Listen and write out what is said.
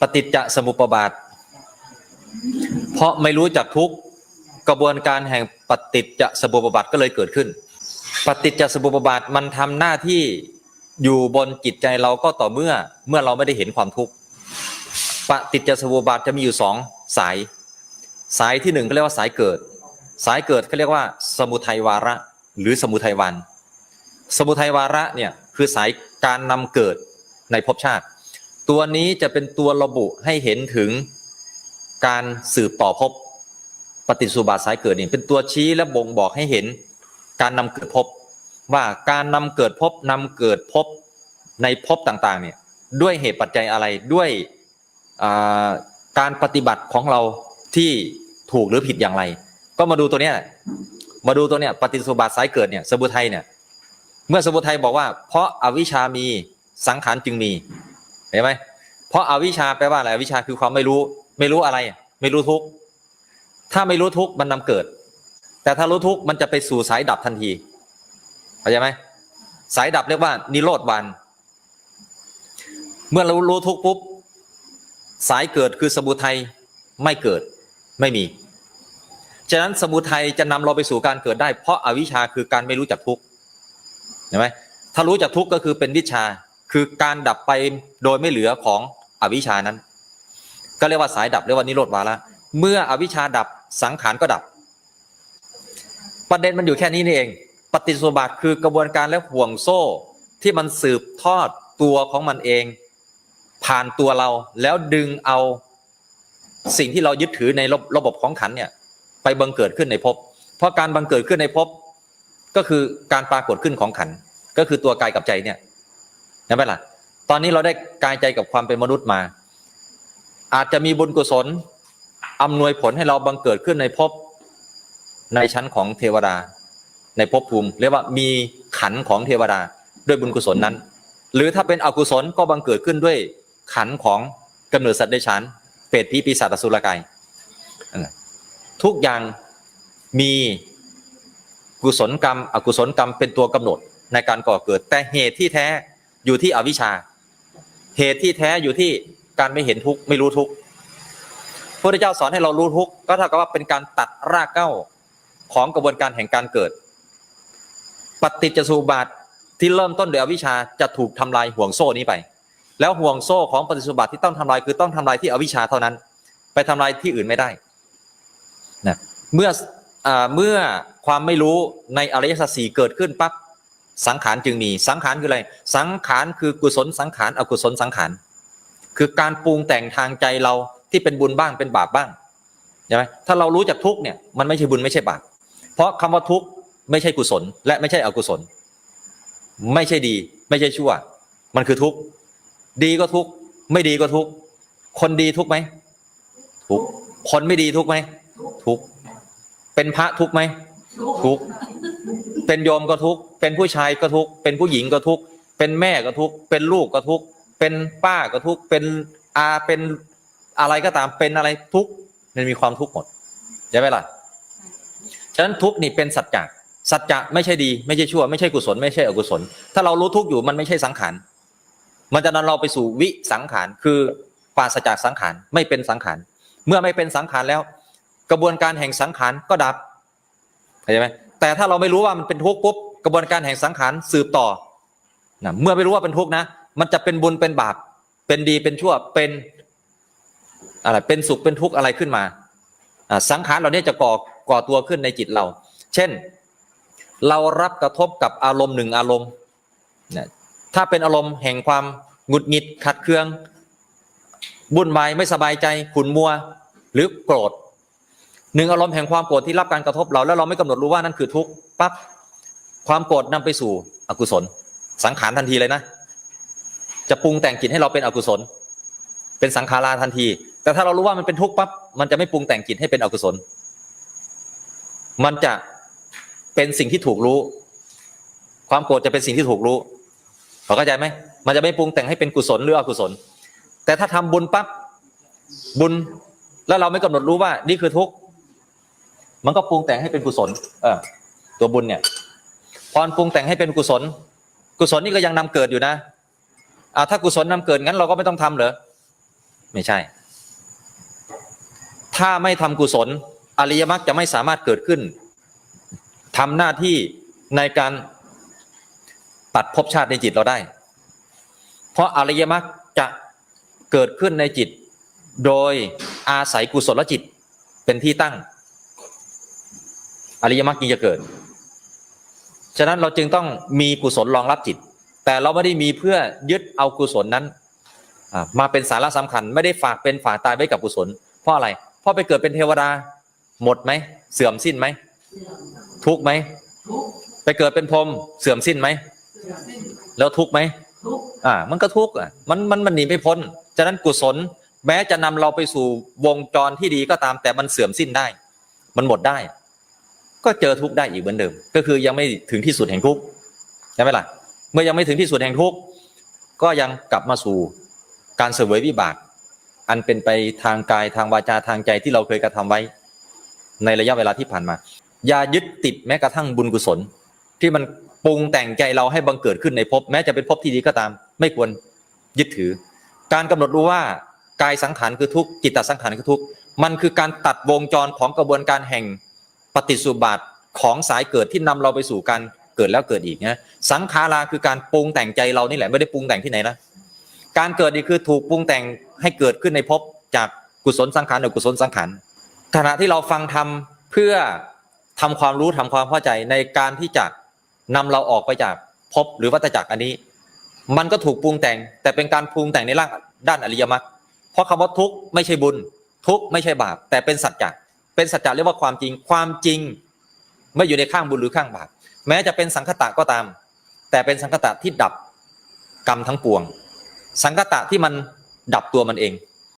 ปฏิจจสมุปบาท เพราะไม่รู้จักทุกกระบวนการแห่งปฏิจจสมุปบาทก็เลยเกิดขึ้น ปฏิจจสมุปบาทมันทำหน้าที่อยู่บนจิตใจเราก็ต่อเมื่อเมื่อเราไม่ได้เห็นความทุกข์ปฏิจจสมุปบาทจะมีอยู่สองสาย สายที่หนึ่งก็เรียกว่าสายเกิด สายเกิดเขาเรียกว่า สมุทัยวาระ หรือสมุทัยวัน สมุทัยวาระเนี่ยคือสายการนำเกิดในภพชาติ ตัวนี้จะเป็นตัวระบุให้เห็นถึงการสืบต่อภพปฏิสุบาสายเกิดนี่เป็นตัวชี้และบ่งบอกให้เห็น การนำเกิดภพว่าการนำเกิดภพนำเกิดภพในภพต่างๆเนี่ยด้วยเหตุปัจจัยอะไรด้วยการปฏิบัติของเราที่ถูกหรือผิดอย่างไร ก็มาดูตัวเนี้ยมาดูตัวเนี้ยปฏิสุบาสายเกิดเนี่ยสมุทัยเนี่ยเมื่อสมุทัยบอกว่า เพราะอาวิชามีสังขารจึงมี เห็นไหมเพราะอาวิชาแปลว่าอะไรอวิชาคือความไม่รู้ ไม่รู้อะไร ไม่รู้ทุกข์ถ้าไม่รู้ทุกข์มันนำเกิด แต่ถ้ารู้ทุกข์มันจะไปสู่สายดับทันทีเข้าใจไหมสายดับเรียกว่า นิโรธวัน เมื่อเรารู้ทุกข์ปุ๊บสายเกิดคือสมุทัยไม่เกิดไม่มี ฉะนั้นสมุทัยจะนำเราไปสู่การเกิดได้ เพราะอาวิชชาคือการไม่รู้จักทุกข์เห็นไหมถ้ารู้จักทุกข์ก็คือเป็นวิชา คือการดับไปโดยไม่เหลือของอวิชานั้น ก็เรียกว่าสายดับเรียกว่านิโรธวาระเมื่ออวิชาดับสังขารก็ดับ ประเด็นมันอยู่แค่นี้นี่เอง ปฏิจจสมุปบาทคือกระบวนการและห่วงโซ่ที่มันสืบทอดตัวของมันเอง ผ่านตัวเราแล้วดึงเอาสิ่งที่เรายึดถือในระระบบของขันเนี่ยไปบังเกิดขึ้นในภพเพราะการบังเกิดขึ้นในภพก็คือการปรากฏขึ้นของขันก็คือตัวกายกับใจเนี่ย เห็นไหมล่ะ ตอนนี้เราได้กายใจกับความเป็นมนุษย์มา อาจจะมีบุญกุศลอำนวยผลให้เราบังเกิดขึ้นในภพในชั้นของเทวดา ในภพภูมิเรียกว่ามีขันของเทวดาด้วยบุญกุศลนั้น หรือถ้าเป็นอกุศลก็บังเกิดขึ้นด้วยขันของกำเนิดสัตว์ในชั้นเปรตผีปีศาจสุรกายทุกอย่างมีกุศลกรรม อกุศลกรรมเป็นตัวกำหนดในการก่อเกิด แต่เหตุที่แท้ อยู่ที่อวิชชา เหตุที่แท้อยู่ที่การไม่เห็นทุกข์ไม่รู้ทุกข์พระพุทธเจ้าสอนให้เรารู้ทุกข์ก็เท่ากับว่าเป็นการตัดรากเหง้าของกระบวนการแห่งการเกิด ปฏิจจสมุปบาทที่เริ่มต้นโดยอวิชชาจะถูกทำลายห่วงโซ่นี้ไป แล้วห่วงโซ่ของปฏิจจสมุปบาทที่ต้องทำลายคือต้องทำลายที่อวิชชาเท่านั้น ไปทำลายที่อื่นไม่ได้นะเมื่อเมื่อความไม่รู้ในอริยสัจสี่เกิดขึ้นปั๊บ สังขารจึงมีสังขารคืออะไร สังขารคือกุศลสังขารอกุศลสังขารคือการปรุงแต่งทางใจเราที่เป็นบุญบ้างเป็นบาปบ้างใช่ไหมถ้าเรารู้จักทุกเนี่ยมันไม่ใช่บุญไม่ใช่บาปเพราะคำว่าทุกไม่ใช่กุศล และไม่ใช่อกุศล ไม่ใช่ดี ไม่ใช่ชั่ว มันคือทุกดีก็ทุกไม่ดีก็ทุกคนดีทุกไหมทุกคนไม่ดีทุกไหมทุกเป็นพระทุกไหมทุกเป็นโยมก็ทุก เป็นผู้ชายก็ทุกข์เป็นผู้หญิงก็ทุกข์เป็นแม่ก็ทุกข์เป็นลูกก็ทุกข์เป็นป้าก็ทุกข์เป็นอาเป็นอะไรก็ตามเป็นอะไรทุกข์มันมีความทุกข์หมดใช่ไหมล่ะฉะนั้นทุกข์นี่เป็นสัจจะสัจจะไม่ใช่ดีไม่ใช่ชั่ว ไม่ใช่กุศลไม่ใช่อกุศล ถ้าเรารู้ทุกข์อยู่มันไม่ใช่สังขารมันจะนำเราไปสู่วิสังขารคือปราศจากสังขารไม่เป็นสังขารเมื่อไม่เป็นสังขารแล้ว กระบวนการแห่งสังขารก็ดับเข้าใจไหมแต่ถ้าเราไม่รู้ว่ามันเป็นทุกข์ปุ๊บ ระบวนการแห่งสังขารสืบต่อนะเมื่อไม่รู้ว่าเป็นทุกข์นะ มันจะเป็นบุญเป็นบาป เป็นดีเป็นชั่วเป็นอะไรเป็นสุขเป็นทุกข์อะไรขึ้นมาสังขารเหล่านี้จะก่อก่อตัวขึ้นในจิตเรา เช่น เรารับกระทบกับอารมณ์หนึ่งอารมณ์ถ้าเป็นอารมณ์แห่งความหงุดหงิดขัดเคืองบุ่นวายไม่สบายใจขุ่นมัวหรือโกรธหนึ่งอารมณ์แห่งความโกรธที่รับการกระทบเราแล้วเราไม่กำหนดรู้ว่านั่นคือทุกข์ปั๊บ ความโกรธนำไปสู่อกุศล สังขารทันทีเลยนะ จะปรุงแต่งจิตให้เราเป็นอกุศล เป็นสังขาราทันที แต่ถ้าเรารู้ว่ามันเป็นทุกข์ปั๊บมันจะไม่ปรุงแต่งจิตให้เป็นอกุศล มันจะเป็นสิ่งที่ถูกรู้ ความโกรธจะเป็นสิ่งที่ถูกรู้เข้าใจไหมมันจะไม่ปรุงแต่งให้เป็นกุศลหรืออกุศล แต่ถ้าทำบุญปั๊บบุญแล้วเราไม่กำหนดรู้ว่า นี่คือทุกข์มันก็ปรุงแต่งให้เป็นกุศล เออตัวบุญเนี่ย พรปรุงแต่งให้เป็นกุศล กุศลนี่ก็ยังนำเกิดอยู่นะอ่าถ้ากุศลนำเกิดงั้นเราก็ไม่ต้องทำเหรอไม่ใช่ ถ้าไม่ทำกุศล อริยมรรคจะไม่สามารถเกิดขึ้นทำหน้าที่ในการตัดภพชาติในจิตเราได้ เพราะอริยมรรคจะเกิดขึ้นในจิต โดยอาศัยกุศลจิตเป็นที่ตั้ง อริยมรรคจึงจะเกิด ฉะนั้นเราจึงต้องมีกุศลรองรับจิต แต่เราไม่ได้มีเพื่อยึดเอากุศลนั้นมาเป็นสาระสำคัญ ไม่ได้ฝากเป็นฝากตายไว้กับกุศล เพราะอะไรเพราะไปเกิดเป็นเทวดาหมดไหมเสื่อมสิ้นไหมทุกไหมไปเกิดเป็นพรมเสื่อมสิ้นไหมแล้วทุกไหมทุกอ่า มันก็ทุกอะมันมันมันหนีไม่พ้น ฉะนั้นกุศล แม้จะนำเราไปสู่วงจรที่ดีก็ตามแต่มันเสื่อมสิ้นได้ มันหมดได้ ก็เจอทุกข์ได้อีกเหมือนเดิม ก็คือยังไม่ถึงที่สุดแห่งทุกข์ใช่ไหมล่ะเมื่อยังไม่ถึงที่สุดแห่งทุกข์ก็ยังกลับมาสู่การเสวยวิบาก อันเป็นไปทางกายทางวาจาทางใจที่เราเคยกระทำไว้ ในระยะเวลาที่ผ่านมา อย่ายึดติดแม้กระทั่งบุญกุศล ที่มันปรุงแต่งใจเราให้บังเกิดขึ้นในภพแม้จะเป็นภพที่ดีก็ตาม ไม่ควรยึดถือ การกำหนดรู้ว่ากายสังขารคือทุกข์จิตตสังขารคือทุกข์มันคือการตัดวงจรของกระบวนการแห่ง ปฏิสุบาทของสายเกิดที่นำเราไปสู่การเกิดแล้วเกิดอีกนะสังขาราคือการปรุงแต่งใจเรานี่แหละไม่ได้ปรุงแต่งที่ไหนนะการเกิดนี่คือถูกปรุงแต่งให้เกิดขึ้นในภพจากกุศลสังขารหรือกุศลสังขารขณะที่เราฟังทำเพื่อทำความรู้ทำความเข้าใจในการที่จะนำเราออกไปจากภพหรือวัฏจักรอันนี้ มันก็ถูกปรุงแต่ง แต่เป็นการปรุงแต่งในร่างด้านอริยมรรคเพราะคำว่าทุกข์ไม่ใช่บุญ ทุกข์ไม่ใช่บาปแต่เป็นสัจจะ เป็นสัจจะเรียกว่าความจริง ความจริงไม่อยู่ในข้างบุญหรือข้างบาปแม้จะเป็นสังคตะก็ตาม แต่เป็นสังคตะที่ดับกรรมทั้งปวง สังคตะที่มันดับตัวมันเอง